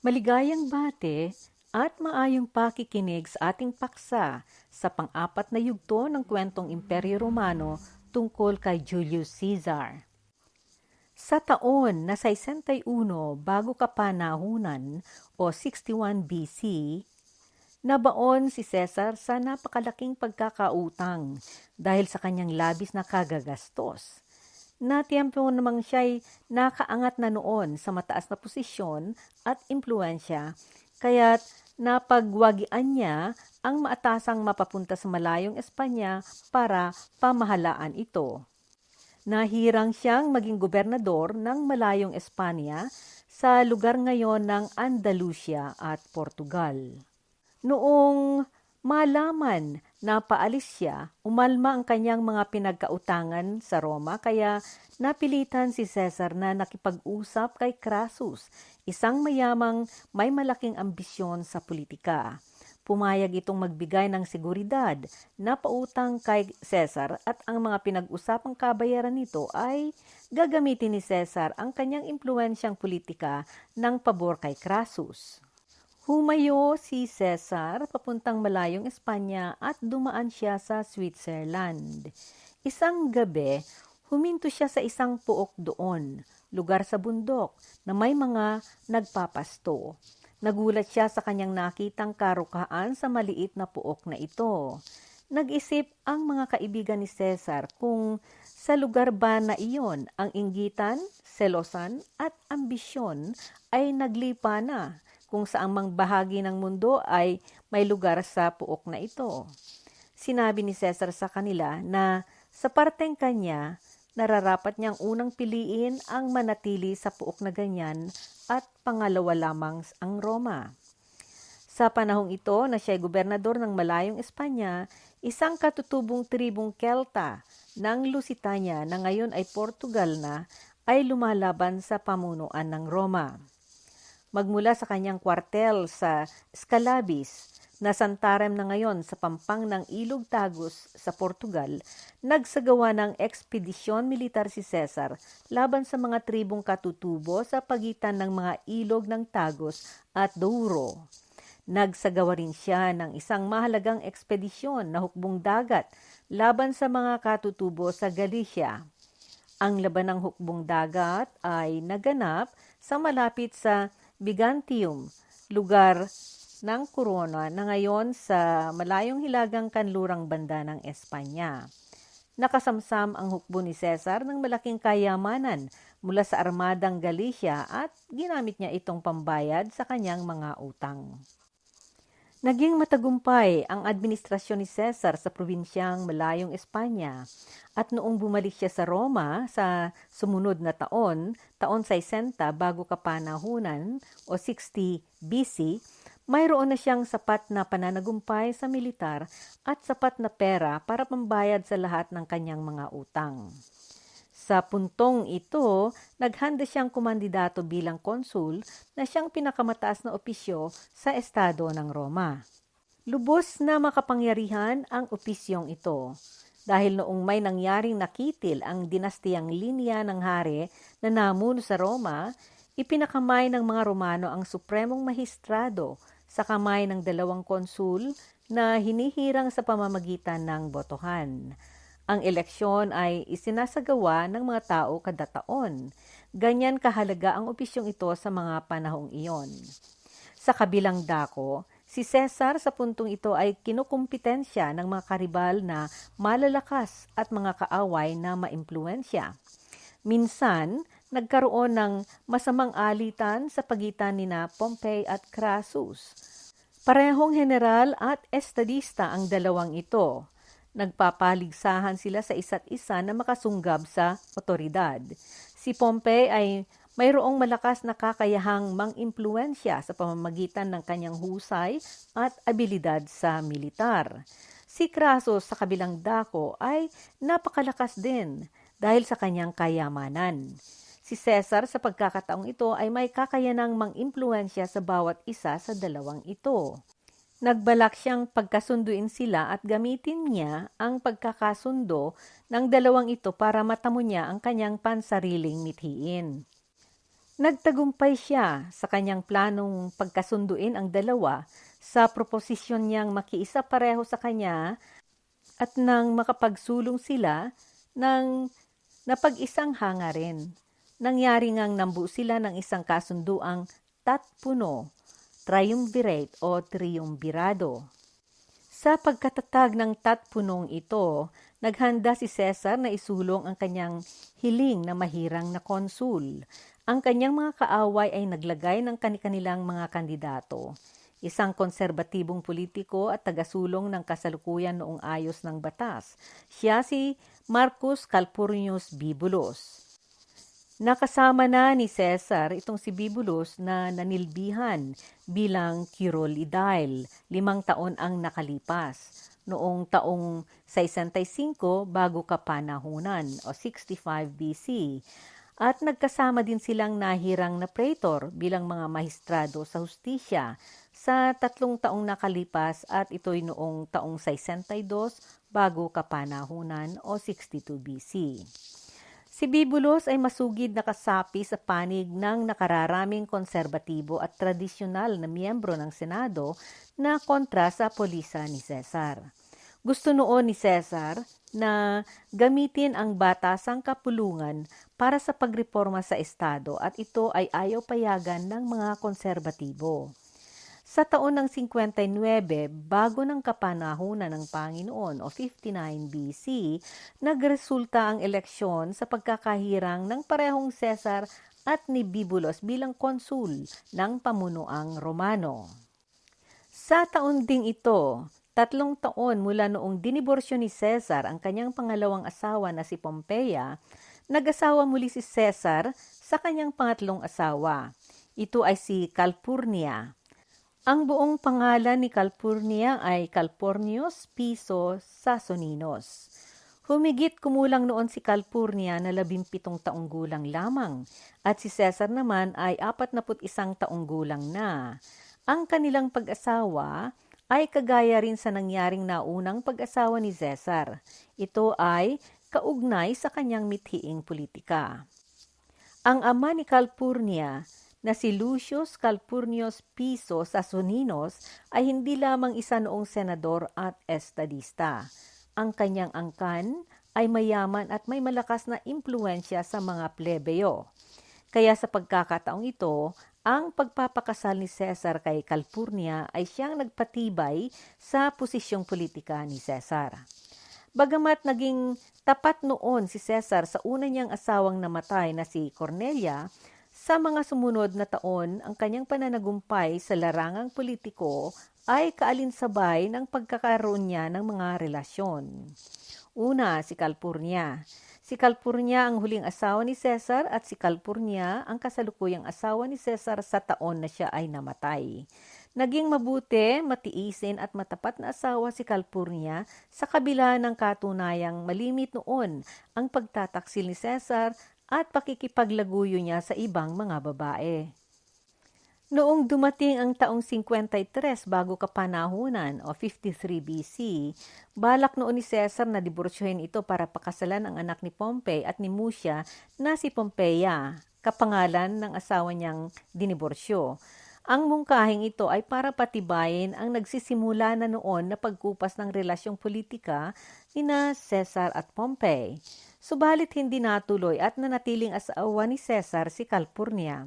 Maligayang bate at maayong pakikinig sa ating paksa sa pang-apat na yugto ng kwentong Imperyo Romano tungkol kay Julius Caesar. Sa taon na 61 bago kapanahunan o 61 BC, nabaon si Caesar sa napakalaking pagkakautang dahil sa kanyang labis na kagagastos na tiyempo namang siya'y nakaangat na noon sa mataas na posisyon at impluensya, kaya't napagwagian niya ang maatasang mapapunta sa malayong Espanya para pamahalaan ito. Nahirang siyang maging gobernador ng malayong Espanya sa lugar ngayon ng Andalusia at Portugal. Noong malaman na paalis siya, umalma ang kanyang mga pinagkautangan sa Roma kaya napilitan si Caesar na nakipag-usap kay Crassus, isang mayamang may malaking ambisyon sa politika. Pumayag itong magbigay ng seguridad na pautang kay Caesar at ang mga pinag-usapang kabayaran nito ay gagamitin ni Caesar ang kanyang impluensyang politika ng pabor kay Crassus. Humayo si Cesar papuntang malayong Espanya at dumaan siya sa Switzerland. Isang gabi, huminto siya sa isang puok doon, lugar sa bundok na may mga nagpapasto. Nagulat siya sa kanyang nakitang karukaan sa maliit na puok na ito. Nag-isip ang mga kaibigan ni Cesar kung sa lugar ba na iyon ang inggitan, selosan at ambisyon ay naglipa na kung saang mang bahagi ng mundo ay may lugar sa puok na ito. Sinabi ni Cesar sa kanila na sa parteng kanya, nararapat niyang unang piliin ang manatili sa puok na ganyan at pangalawa lamang ang Roma. Sa panahong ito na siya ay gobernador ng malayong Espanya, isang katutubong tribong Kelta ng Lusitania na ngayon ay Portugal na ay lumalaban sa pamunuan ng Roma magmula sa kanyang kwartel sa Scalabis na santarem na ngayon sa pampang ng Ilog Tagus sa Portugal, nagsagawa ng ekspedisyon militar si Caesar laban sa mga tribong katutubo sa pagitan ng mga ilog ng Tagus at Douro. Nagsagawa rin siya ng isang mahalagang ekspedisyon na hukbong dagat laban sa mga katutubo sa Galicia. Ang laban ng hukbong dagat ay naganap sa malapit sa Byzantium, lugar ng Corona na ngayon sa malayong hilagang kanlurang banda ng Espanya. Nakasamsam ang hukbo ni Cesar ng malaking kayamanan mula sa armadang Galicia at ginamit niya itong pambayad sa kanyang mga utang. Naging matagumpay ang administrasyon ni Cesar sa probinsyang malayong Espanya at noong bumalik siya sa Roma sa sumunod na taon, taon 60 bago kapanahunan o 60 BC, mayroon na siyang sapat na pananagumpay sa militar at sapat na pera para pambayad sa lahat ng kanyang mga utang. Sa puntong ito, naghanda siyang kumandidato bilang konsul na siyang pinakamataas na opisyo sa estado ng Roma. Lubos na makapangyarihan ang opisyong ito dahil noong may nangyaring nakitil ang dinastiyang linya ng hari na namuno sa Roma, ipinakamay ng mga Romano ang supremong mahistrado sa kamay ng dalawang konsul na hinihirang sa pamamagitan ng botohan. Ang eleksyon ay isinasagawa ng mga tao kada taon. Ganyan kahalaga ang opisyong ito sa mga panahong iyon. Sa kabilang dako, si Cesar sa puntong ito ay kinukumpetensya ng mga karibal na malalakas at mga kaaway na maimpluensya. Minsan, nagkaroon ng masamang alitan sa pagitan ni na Pompey at Crassus. Parehong general at estadista ang dalawang ito Nagpapaligsahan sila sa isa't isa na makasunggab sa otoridad. Si Pompey ay mayroong malakas na kakayahang mang-impluensya sa pamamagitan ng kanyang husay at abilidad sa militar. Si Crassus sa kabilang dako ay napakalakas din dahil sa kanyang kayamanan. Si Caesar sa pagkakataong ito ay may kakayanang mang-impluensya sa bawat isa sa dalawang ito. Nagbalak siyang pagkasunduin sila at gamitin niya ang pagkakasundo ng dalawang ito para matamo niya ang kanyang pansariling mithiin. Nagtagumpay siya sa kanyang planong pagkasunduin ang dalawa sa proposisyon niyang makiisa pareho sa kanya at nang makapagsulong sila ng napag-isang hangarin. Nangyari ngang nambu sila ng isang kasunduang tatpuno, triumvirate o triumbirado. Sa pagkatatag ng tatpunong ito, naghanda si Cesar na isulong ang kanyang hiling na mahirang na konsul. Ang kanyang mga kaaway ay naglagay ng kanilang mga kandidato. Isang konserbatibong politiko at tagasulong ng kasalukuyan noong ayos ng batas. Siya si Marcus Calpurnius Bibulus. Nakasama na ni Cesar itong si Bibulus na nanilbihan bilang Kirolidile, limang taon ang nakalipas. Noong taong 65 bago kapanahunan o 65 BC. At nagkasama din silang nahirang na praetor bilang mga mahistrado sa hustisya sa tatlong taong nakalipas at ito'y noong taong 62 bago kapanahunan o 62 BC. Si Bibulus ay masugid na kasapi sa panig ng nakararaming konserbatibo at tradisyonal na miyembro ng Senado na kontra sa polisa ni Cesar. Gusto noon ni Cesar na gamitin ang batasang kapulungan para sa pagreforma sa Estado at ito ay ayaw payagan ng mga konserbatibo. Sa taon ng 59, bago ng kapanahunan ng Panginoon o 59 BC, nagresulta ang eleksyon sa pagkakahirang ng parehong Cesar at ni Bibulus bilang konsul ng pamunuang Romano. Sa taon ding ito, tatlong taon mula noong diniborsyo ni Cesar ang kanyang pangalawang asawa na si Pompeia, nag-asawa muli si Cesar sa kanyang pangatlong asawa. Ito ay si Calpurnia. Ang buong pangalan ni Calpurnia ay Calpurnius Piso Sasoninos. Humigit kumulang noon si Calpurnia na labimpitong taong gulang lamang at si Cesar naman ay apat na isang taong gulang na. Ang kanilang pag-asawa ay kagaya rin sa nangyaring naunang pag-asawa ni Cesar. Ito ay kaugnay sa kanyang mithiing politika. Ang ama ni Calpurnia na si Lucius Calpurnius Piso Sasoninos ay hindi lamang isa noong senador at estadista. Ang kanyang angkan ay mayaman at may malakas na impluensya sa mga plebeyo. Kaya sa pagkakataong ito, ang pagpapakasal ni Cesar kay Calpurnia ay siyang nagpatibay sa posisyong politika ni Cesar. Bagamat naging tapat noon si Cesar sa una niyang asawang namatay na si Cornelia, sa mga sumunod na taon, ang kanyang pananagumpay sa larangang politiko ay kaalinsabay ng pagkakaroon niya ng mga relasyon. Una, si Calpurnia. Si Calpurnia ang huling asawa ni Cesar at si Calpurnia ang kasalukuyang asawa ni Cesar sa taon na siya ay namatay. Naging mabuti, matiisin at matapat na asawa si Calpurnia sa kabila ng katunayang malimit noon ang pagtataksil ni Cesar at pakikipaglaguyo niya sa ibang mga babae. Noong dumating ang taong 53 bago kapanahunan o 53 BC, balak noon ni Caesar na diborsyohin ito para pakasalan ang anak ni Pompey at ni Musia na si Pompeia, kapangalan ng asawa niyang diniborsyo. Ang mungkahing ito ay para patibayin ang nagsisimula na noon na pagkupas ng relasyong politika ni na Caesar at Pompey. Subalit hindi natuloy at nanatiling asawa ni Cesar si Calpurnia.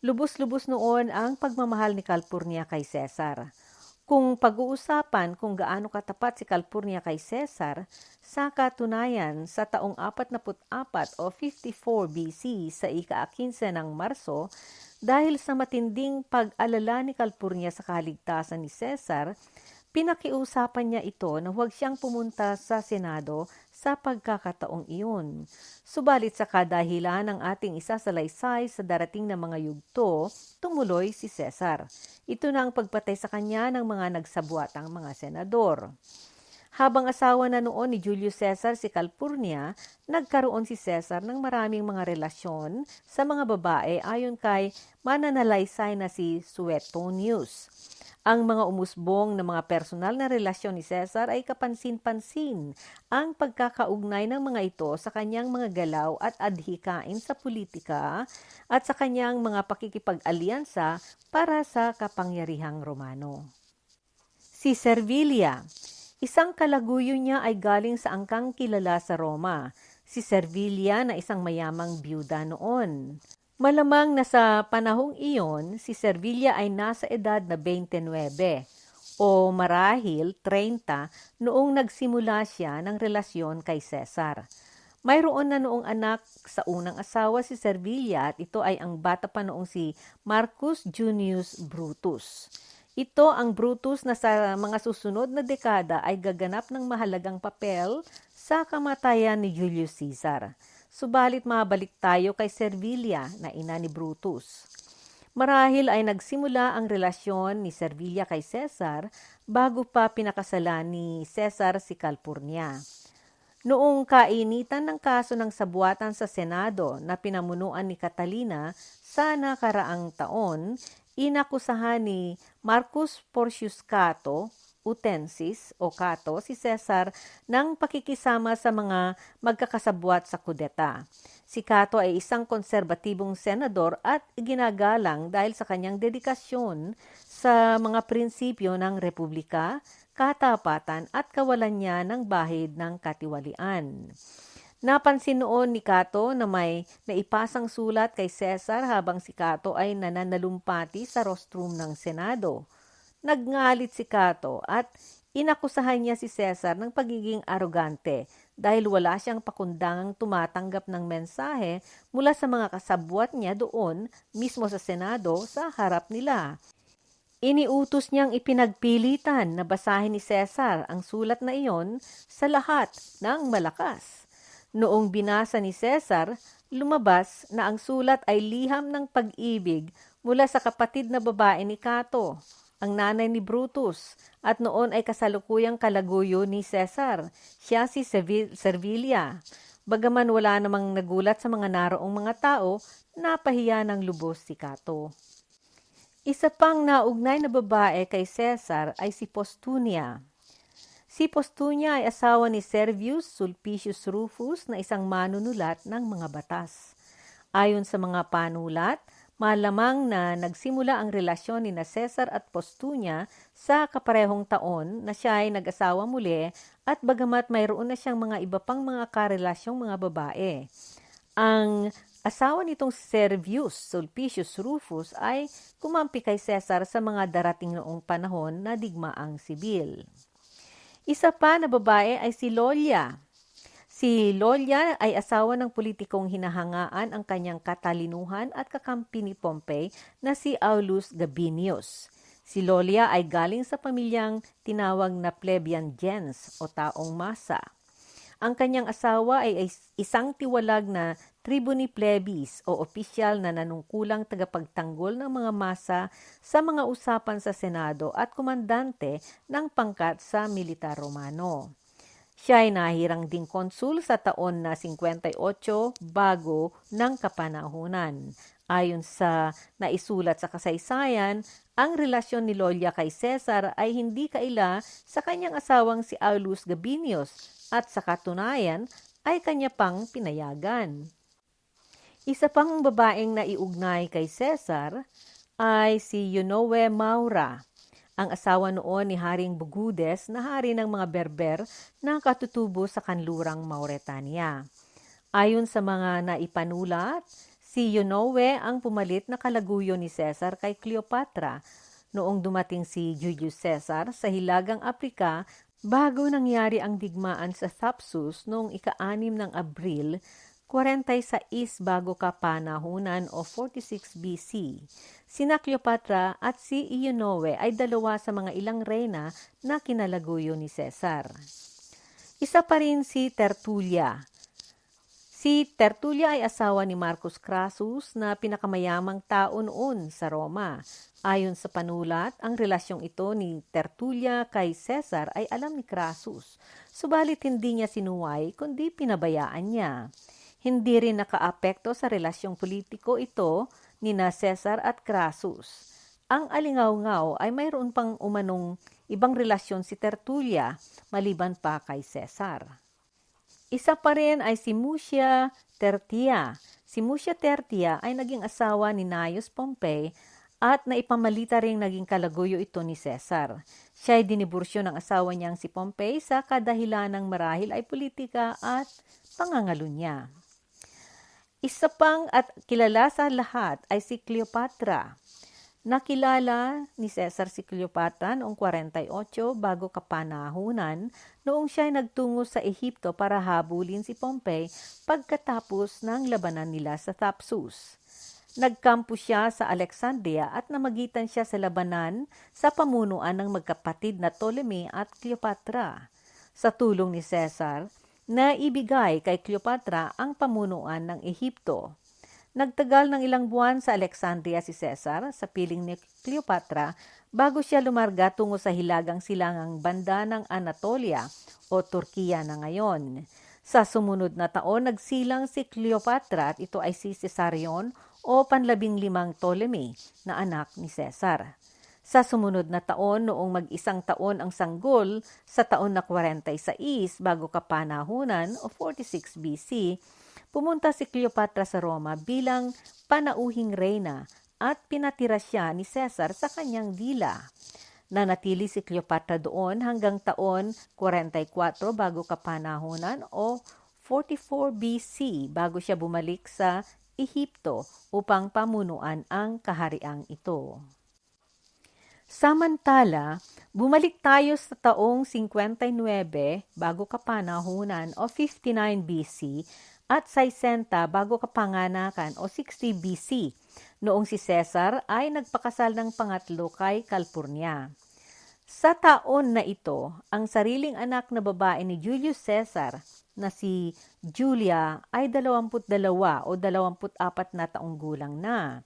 Lubos-lubos noon ang pagmamahal ni Calpurnia kay Cesar. Kung pag-uusapan kung gaano katapat si Calpurnia kay Cesar, sa katunayan sa taong 44 o 54 BC sa ika-15 ng Marso, dahil sa matinding pag-alala ni Calpurnia sa kaligtasan ni Cesar, Pinakiusapan niya ito na huwag siyang pumunta sa Senado sa pagkakataong iyon. Subalit sa kadahilan ng ating isasalaysay sa darating na mga yugto, tumuloy si Cesar. Ito na ang pagpatay sa kanya ng mga nagsabuatang mga senador. Habang asawa na noon ni Julius Caesar si Calpurnia, nagkaroon si Caesar ng maraming mga relasyon sa mga babae ayon kay mananalaysay na si Suetonius. Ang mga umusbong na mga personal na relasyon ni Cesar ay kapansin-pansin ang pagkakaugnay ng mga ito sa kanyang mga galaw at adhikain sa politika at sa kanyang mga pakikipag-alyansa para sa kapangyarihang Romano. Si Servilia, isang kalaguyo niya ay galing sa angkang kilala sa Roma, si Servilia na isang mayamang byuda noon. Malamang na sa panahong iyon, si Servilia ay nasa edad na 29 o marahil 30 noong nagsimula siya ng relasyon kay Cesar. Mayroon na noong anak sa unang asawa si Servilia at ito ay ang bata pa noong si Marcus Junius Brutus. Ito ang Brutus na sa mga susunod na dekada ay gaganap ng mahalagang papel sa kamatayan ni Julius Caesar. Subalit mabalik tayo kay Servilia na ina ni Brutus. Marahil ay nagsimula ang relasyon ni Servilia kay Cesar bago pa pinakasalan ni Cesar si Calpurnia. Noong kainitan ng kaso ng sabuatan sa Senado na pinamunuan ni Catalina sa nakaraang taon, inakusahan ni Marcus Porcius Cato Utensis o Cato si Cesar ng pakikisama sa mga magkakasabwat sa kudeta. Si Cato ay isang konserbatibong senador at ginagalang dahil sa kanyang dedikasyon sa mga prinsipyo ng republika, katapatan at kawalan niya ng bahid ng katiwalian. Napansin noon ni Cato na may naipasang sulat kay Cesar habang si Cato ay nananalumpati sa rostrum ng Senado. Nagngalit si Cato at inakusahan niya si Cesar ng pagiging arogante dahil wala siyang pakundangang tumatanggap ng mensahe mula sa mga kasabwat niya doon mismo sa Senado sa harap nila. Iniutos niyang ipinagpilitan na basahin ni Cesar ang sulat na iyon sa lahat ng malakas. Noong binasa ni Cesar, lumabas na ang sulat ay liham ng pag-ibig mula sa kapatid na babae ni Cato ang nanay ni Brutus, at noon ay kasalukuyang kalaguyo ni Cesar. Siya si Servilia. Bagaman wala namang nagulat sa mga naroong mga tao, napahiya ng lubos si Cato. Isa pang naugnay na babae kay Cesar ay si Postunia. Si Postunia ay asawa ni Servius Sulpicius Rufus na isang manunulat ng mga batas. Ayon sa mga panulat, Malamang na nagsimula ang relasyon ni na Cesar at Postunia sa kaparehong taon na siya ay nag-asawa muli at bagamat mayroon na siyang mga iba pang mga karelasyong mga babae. Ang asawa nitong Servius Sulpicius Rufus ay kumampi kay Cesar sa mga darating noong panahon na digmaang sibil. Isa pa na babae ay si Lolia Si Lolia ay asawa ng politikong hinahangaan ang kanyang katalinuhan at kakampi ni Pompey na si Aulus Gabinius. Si Lolia ay galing sa pamilyang tinawag na plebeian gens o taong masa. Ang kanyang asawa ay isang tiwalag na tribuni plebis o opisyal na nanungkulang tagapagtanggol ng mga masa sa mga usapan sa Senado at komandante ng pangkat sa militar Romano. Siya ay nahirang ding konsul sa taon na 58 bago ng kapanahunan. Ayon sa naisulat sa kasaysayan, ang relasyon ni Lolia kay Cesar ay hindi kaila sa kanyang asawang si Aulus Gabinius at sa katunayan ay kanya pang pinayagan. Isa pang babaeng naiugnay kay Cesar ay si Eunoe Maura ang asawa noon ni Haring Bugudes na hari ng mga Berber na katutubo sa kanlurang Mauretania. Ayon sa mga naipanulat, si Eunoe ang pumalit na kalaguyo ni Cesar kay Cleopatra noong dumating si Julius Caesar sa Hilagang Aprika bago nangyari ang digmaan sa Thapsus noong ika-anim ng Abril 46 bago kapanahunan o 46 BC. Sina Cleopatra at si Ionoe ay dalawa sa mga ilang reyna na kinalaguyo ni Caesar. Isa pa rin si Tertulia. Si Tertulia ay asawa ni Marcus Crassus na pinakamayamang tao noon sa Roma. Ayon sa panulat, ang relasyong ito ni Tertulia kay Caesar ay alam ni Crassus, subalit hindi niya sinuway kundi pinabayaan niya. Hindi rin nakaapekto sa relasyong politiko ito ni na Cesar at Crassus. ang alingaw-ngaw ay mayroon pang umanong ibang relasyon si Tertulia maliban pa kay Cesar. Isa pa rin ay si Mucia Tertia. Si Mucia Tertia ay naging asawa ni Gnaeus Pompey at naipamalita ring naging kalaguyo ito ni Cesar. Siya ay dinibursyo ng asawa niyang si Pompey sa kadahilanang marahil ay politika at pangangalo niya. Isa pang at kilala sa lahat ay si Cleopatra. Nakilala ni Cesar si Cleopatra noong 48 bago kapanahunan noong siya ay nagtungo sa Ehipto para habulin si Pompey pagkatapos ng labanan nila sa Thapsus. Nagkampo siya sa Alexandria at namagitan siya sa labanan sa pamunuan ng magkapatid na Ptolemy at Cleopatra. Sa tulong ni Cesar, na ibigay kay Cleopatra ang pamunuan ng Ehipto. Nagtagal ng ilang buwan sa Alexandria si Cesar sa piling ni Cleopatra bago siya lumarga tungo sa hilagang silangang banda ng Anatolia o Turkiya na ngayon. Sa sumunod na taon, nagsilang si Cleopatra at ito ay si Cesarion o panlabing limang Ptolemy na anak ni Cesar. Sa sumunod na taon, noong mag-isang taon ang sanggol, sa taon na 46 bago kapanahunan o 46 BC, pumunta si Cleopatra sa Roma bilang panauhing reyna at pinatira siya ni Caesar sa kanyang villa. Nanatili si Cleopatra doon hanggang taon 44 bago kapanahunan o 44 BC bago siya bumalik sa Ehipto upang pamunuan ang kahariang ito. Samantala, bumalik tayo sa taong 59 bago kapanahunan o 59 BC at 60 bago kapanganakan o 60 BC noong si Caesar ay nagpakasal ng pangatlo kay Calpurnia. Sa taon na ito, ang sariling anak na babae ni Julius Caesar na si Julia ay 22 o 24 na taong gulang na.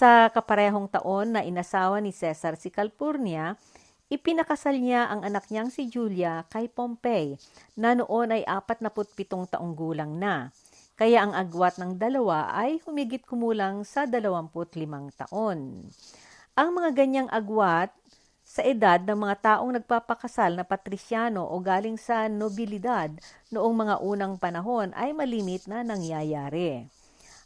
Sa kaparehong taon na inasawa ni Cesar si Calpurnia, ipinakasal niya ang anak niyang si Julia kay Pompey na noon ay 47 taong gulang na. Kaya ang agwat ng dalawa ay humigit kumulang sa 25 taon. Ang mga ganyang agwat sa edad ng mga taong nagpapakasal na patrisyano o galing sa nobilidad noong mga unang panahon ay malimit na nangyayari.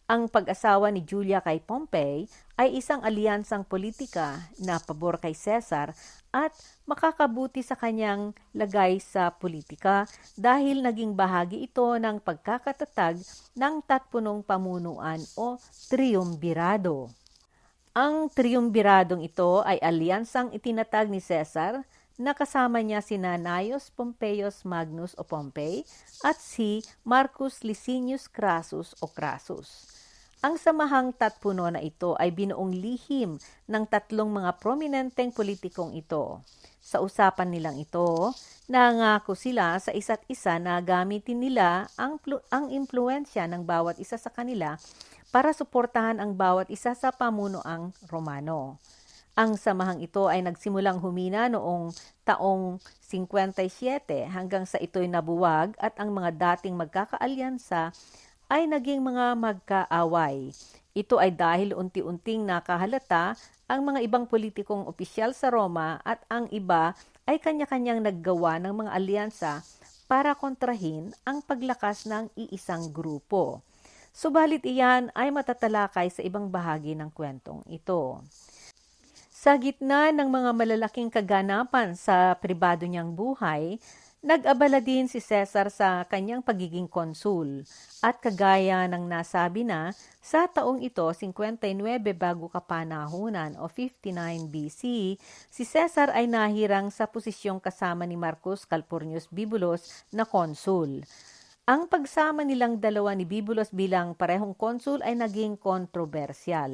Ang pag-asawa ni Julia kay Pompey ay isang alyansang politika na pabor kay Caesar at makakabuti sa kanyang lagay sa politika dahil naging bahagi ito ng pagkakatatag ng tatpunong pamunuan o triumvirado. Ang triumviradong ito ay alyansang itinatag ni Caesar na kasama niya si Gnaeus Pompeius Magnus o Pompey at si Marcus Licinius Crassus o Crassus. Ang samahang tatpuno na ito ay binuong lihim ng tatlong mga prominenteng politikong ito. Sa usapan nilang ito, nangako sila sa isa't isa na gamitin nila ang, ang impluensya ng bawat isa sa kanila para suportahan ang bawat isa sa pamunuang Romano. Ang samahang ito ay nagsimulang humina noong taong 57 hanggang sa ito'y nabuwag at ang mga dating magkakaalyansa ay naging mga magkaaway. Ito ay dahil unti-unting nakahalata ang mga ibang politikong opisyal sa Roma at ang iba ay kanya-kanyang naggawa ng mga alyansa para kontrahin ang paglakas ng iisang grupo. Subalit iyan ay matatalakay sa ibang bahagi ng kwentong ito. Sa gitna ng mga malalaking kaganapan sa pribado niyang buhay, Nag-abala din si Cesar sa kanyang pagiging konsul at kagaya ng nasabi na sa taong ito 59 bago kapanahunan o 59 BC, si Cesar ay nahirang sa posisyong kasama ni Marcus Calpurnius Bibulus na konsul. Ang pagsama nilang dalawa ni Bibulus bilang parehong konsul ay naging kontrobersyal.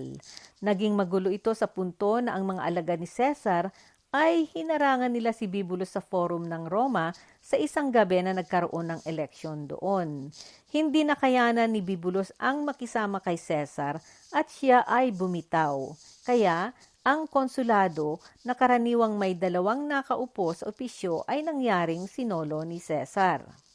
Naging magulo ito sa punto na ang mga alagad ni Cesar ay hinarangan nila si Bibulus sa forum ng Roma sa isang gabi na nagkaroon ng eleksyon doon. Hindi nakayanan ni Bibulus ang makisama kay Caesar at siya ay bumitaw. Kaya ang konsulado na karaniwang may dalawang nakaupo sa opisyo ay nangyaring sinolo ni Caesar.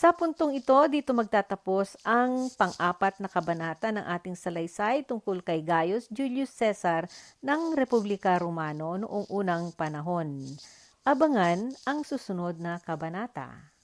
Sa puntong ito, dito magtatapos ang pang-apat na kabanata ng ating salaysay tungkol kay Gaius Julius Caesar ng Republika Romano noong unang panahon. Abangan ang susunod na kabanata.